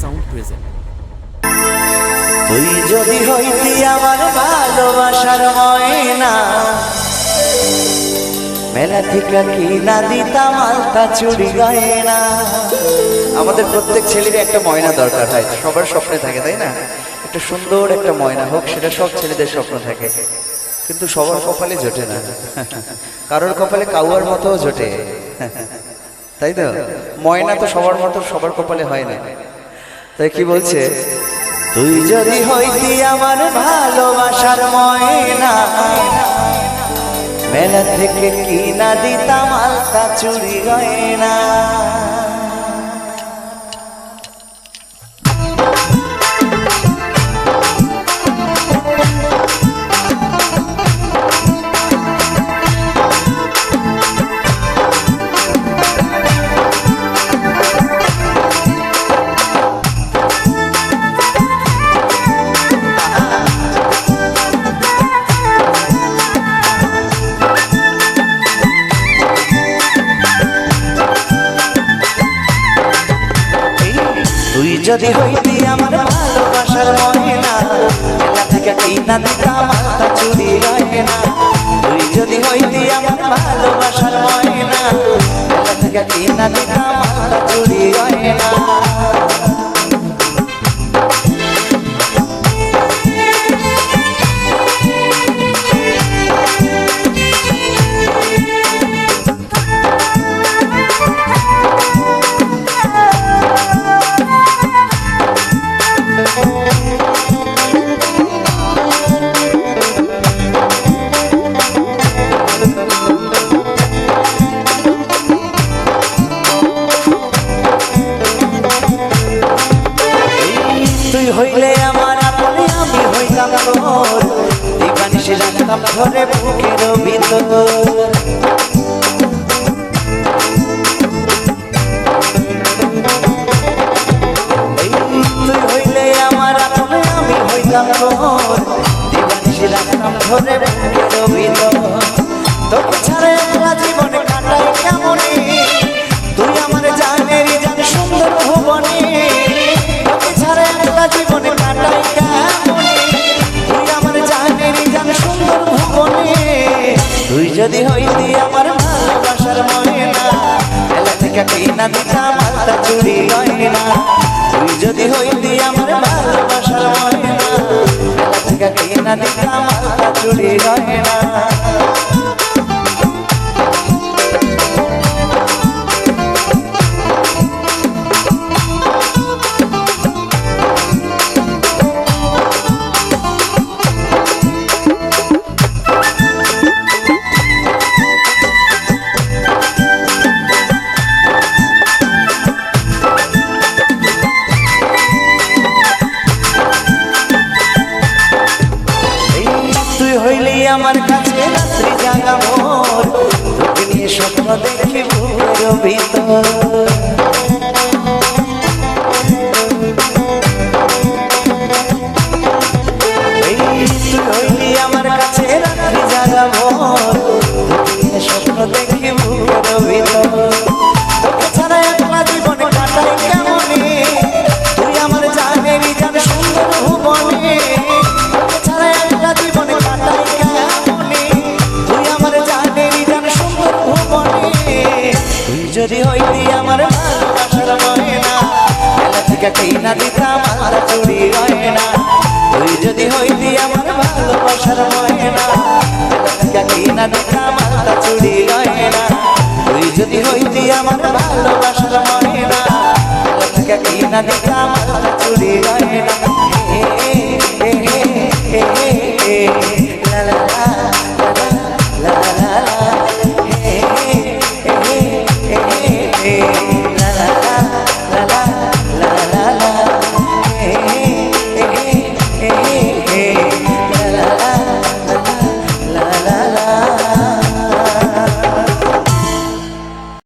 Sound present তুই যদি হইতি আমার ভালোবাসার ময়না, মেলা থেকে কি না দিতাম আলতা চুরি গয়না। আমাদের প্রত্যেক ছেলেরই একটা ময়না দরকার হয়, সবার স্বপ্নে থাকে, তাই না? একটা সুন্দর একটা ময়না হোক, সেটা সব ছেলেদের স্বপ্ন থাকে। কিন্তু সবার কপালে জোটে না। কারোর কপালে কাউয়ার মতো জোটে। তাই তো? ময়না তো সবার মতো, সবার কপালে হয় না। তাই কি বলছে? তুই যদি হইতি আমার ভালোবাসার ময়না মেলা থেকে কি না দিতাম আলতা চুরি গয়না। যদি হইতি আমার ভালোবাসার মনে না থেকে কি না দিতাম মাথা চুরি না। তুই যদি হইতি আমার ভালোবাসার মনে না থেকে কি না দিতাম মাথা চুরি রয়ে তুই হইলে আমার আপনে আমি হইলাম তোর দিবানিসে রাখতাম ঘরে বুকের ভিতর। তোর রাখতাম ঘরে বুকের যদি হইতি আমার ভালোবাসার ময়না বেলা থেকে কিনা দিতাম আলতা চুরি গয়না তুই যদি হইতি আমার ভালোবাসার ময়না বেলা থেকে কিনা দিতাম রাত্রি জাগা মোর স্বপ্ন দেখি ভিতর। একটাই না দিতাম আমার চুরি হয় না তুই যদি হইতি আমার ভালোবাসার ময়না একটাই না দিতাম আমার চুরি হয় না তুই যদি হইতি আমার ভালোবাসার ময়না একটাই না দিতাম আমার চুরি হয় না